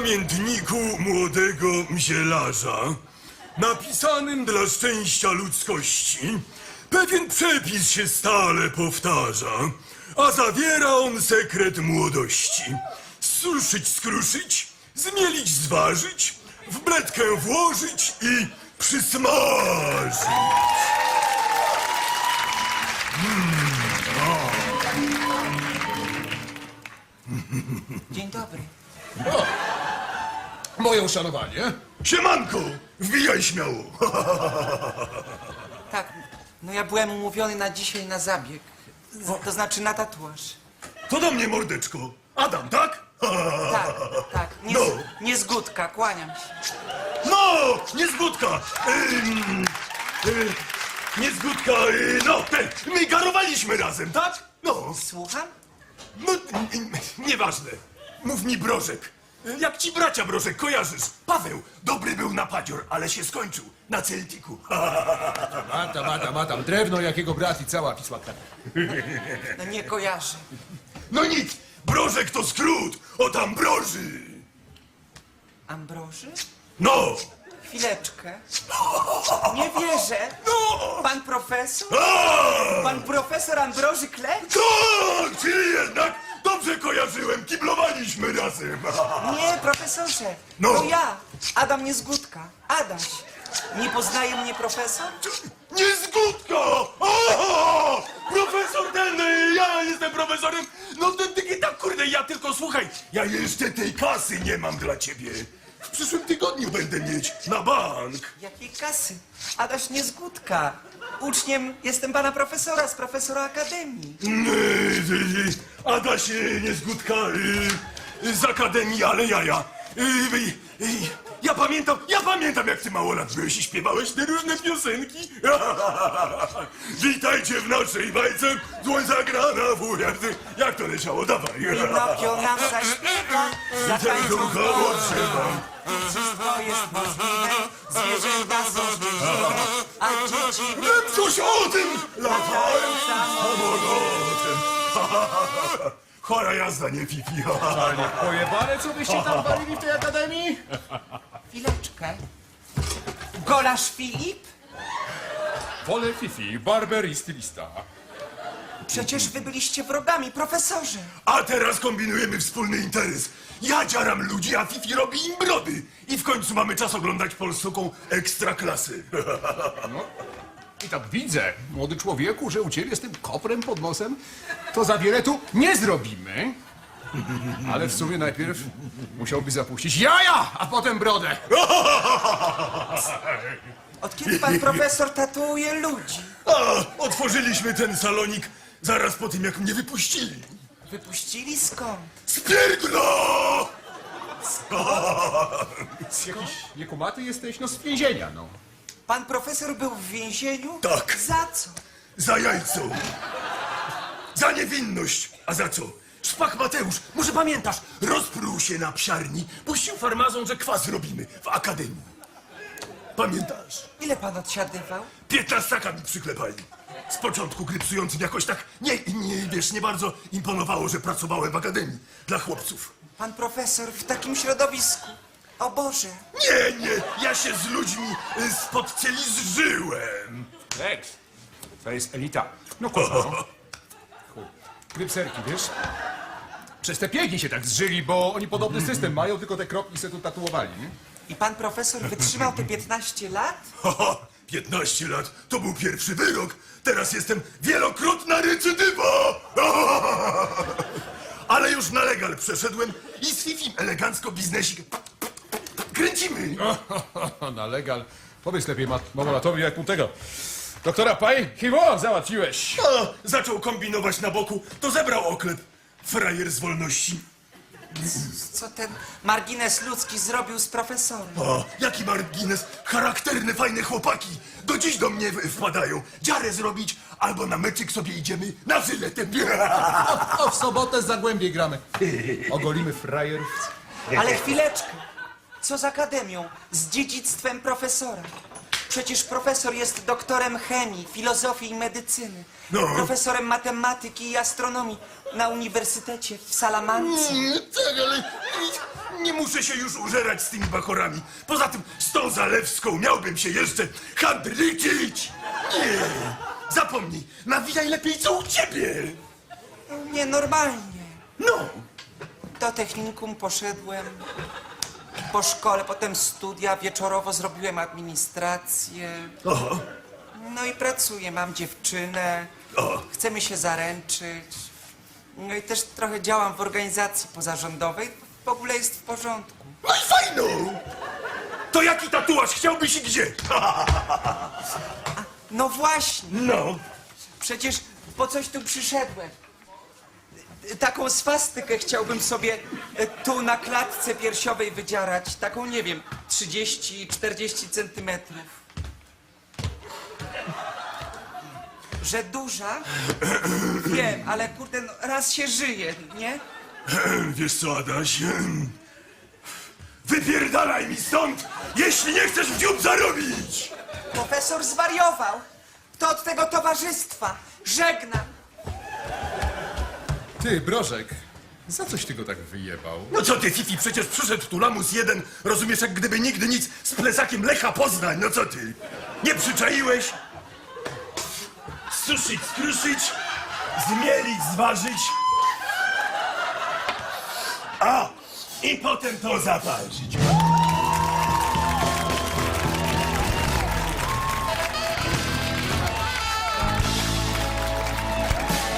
pamiętniku młodego mzielarza, napisanym dla szczęścia ludzkości, pewien przepis się stale powtarza, a zawiera on sekret młodości. Suszyć, skruszyć, zmielić, zważyć, w bledkę włożyć i przysmażyć. Dzień dobry. Moje uszanowanie. Siemanko, wbijaj śmiało. Tak, no ja byłem umówiony na dzisiaj na zabieg. Z, to znaczy na tatuaż. To do mnie, mordeczko. Adam, tak? Tak, tak. Nie, No. z, nie zgódka, kłaniam się. No, niezgódka. Ym, y, niezgódka, y, no, ten, my garowaliśmy razem, tak? No, Słucham? no, y, y, nieważne. Mów mi Brożek. Jak ci bracia Brożek kojarzysz? Paweł, dobry był na padzior, ale się skończył na Celtiku. Mata, mata, mata. Drewno jakiego brat i cała Kraków. No nie kojarzę. No nic, Brożek to skrót, o tam broży. Ambroży? No, Chwileczkę. Nie wierzę. no, Pan profesor? a! Pan profesor Ambroży Kleć? Tak, czyli jednak dobrze kojarzyłem, kiblowaliśmy razem. Nie, profesorze. No. To ja, Adam Niezgódka. Adaś. Nie poznaje mnie profesor? Niezgódka! Aha! Profesor ten, y, ja jestem profesorem. No ty, ty, tak kurde, ja tylko słuchaj, ja jeszcze tej kasy nie mam dla ciebie. W przyszłym tygodniu będę mieć na bank. Jakiej kasy? Adaś Niezgódka. Uczniem jestem pana profesora z profesora Akademii. Adaś y, Niezgódka y, z Akademii, ale jaja. Y, y, pamiętam, ja pamiętam jak ty mało lat byłeś i śpiewałeś te różne piosenki. Witajcie w naszej bajce, dłoń zagrana w ujazdy. Jak to leciało, dawaj. Pinokio nam zaśpiewa, zatańczą w otrzymam. I wszystko jest możliwe, zwierzęta są szczęśliwe, a dzieci... Wiem coś o tym! Latałem samolotem. Chora jazda, nie pipi. Panie pojebane, co byście tam walili w tej akademii? Chwileczkę. Golasz Filip? Wolę Fifi, barber i stylista. Przecież wy byliście wrogami, profesorze. A teraz kombinujemy wspólny interes. Ja dziaram ludzi, a Fifi robi im brody. I w końcu mamy czas oglądać polską ekstraklasy. I tak widzę, młody człowieku, że u ciebie z tym koprem pod nosem to za wiele tu nie zrobimy. Ale w sumie najpierw musiałby zapuścić jaja, a potem brodę. Od kiedy pan profesor tatuuje ludzi? A, otworzyliśmy ten salonik zaraz po tym, jak mnie wypuścili. Wypuścili skąd? Z pierdla! Jakiś niekumaty jesteś? No z więzienia, no. Pan profesor był w więzieniu? Tak. Za co? Za jajco. Za niewinność. A za co? Szpak Mateusz, może pamiętasz, rozpruł się na psiarni, puścił farmazon, że kwas robimy w akademii. Pamiętasz? Ile pan odsiadywał? Piętnastaka mi przyklepali. Z początku grypsującym jakoś tak, nie, nie, wiesz, nie bardzo imponowało, że pracowałem w akademii dla chłopców. Pan profesor w takim środowisku. O Boże. Nie, nie, ja się z ludźmi y, spod cieli zżyłem. Lex, to jest elita. No kurwa. Grypserki, wiesz? Przez te piegi się tak zżyli, bo oni podobny system mają, tylko te kropki se tu tatuowali, nie? I pan profesor wytrzymał te 15 lat? Haha, 15 lat to był pierwszy wyrok. Teraz jestem wielokrotna recydywa. Ale już na legal przeszedłem i z Fifim elegancko biznesik kręcimy. Na legal. Powiedz lepiej Ma- Mamolatowi, jak mu tego. Doktora Paj, Hiwo, załatwiłeś. A, zaczął kombinować na boku, to zebrał oklep. Frajer z wolności. Co ten margines ludzki zrobił z profesorem? O, jaki margines, charakterne, fajne chłopaki. Do dziś do mnie w- wpadają. Dziarę zrobić, albo na meczyk sobie idziemy na żyletem. O, w sobotę z Zagłębie gramy. Ogolimy frajerów. Ale chwileczkę. Co z akademią? Z dziedzictwem profesora? Przecież profesor jest doktorem chemii, filozofii i medycyny. No. Profesorem matematyki i astronomii na uniwersytecie w Salamance. Mm, Tak, ale nie muszę się już użerać z tymi bachorami. Poza tym z tą Zalewską miałbym się jeszcze handrykić. Nie, zapomnij, nawijaj lepiej co u ciebie. Nienormalnie. No, Do technikum poszedłem. Po szkole, potem studia, wieczorowo zrobiłem administrację. o, No i pracuję, mam dziewczynę. O. Chcemy się zaręczyć. No i też trochę działam w organizacji pozarządowej. W ogóle jest w porządku. no i fajno. To jaki tatuaż chciałbyś i gdzie? No właśnie, No, przecież po coś tu przyszedłem. Taką swastykę chciałbym sobie e, tu na klatce piersiowej wydzierać. Taką, nie wiem, 30-40 centymetrów. Że duża? Wiem, ale kurde, no, raz się żyje, nie? wiesz co, Adaś? Wypierdalaj mi stąd, jeśli nie chcesz w dziób zarobić. Profesor zwariował. To od tego towarzystwa. Żegnam. Ty, Brożek, za coś ty go tak wyjebał? No co ty, Fifi, przecież przyszedł tu lamus jeden, rozumiesz, jak gdyby nigdy nic, z plecakiem Lecha Poznań, no co ty? Nie przyczaiłeś? Suszyć, skruszyć, zmielić, zważyć. A, i potem to zaparzyć.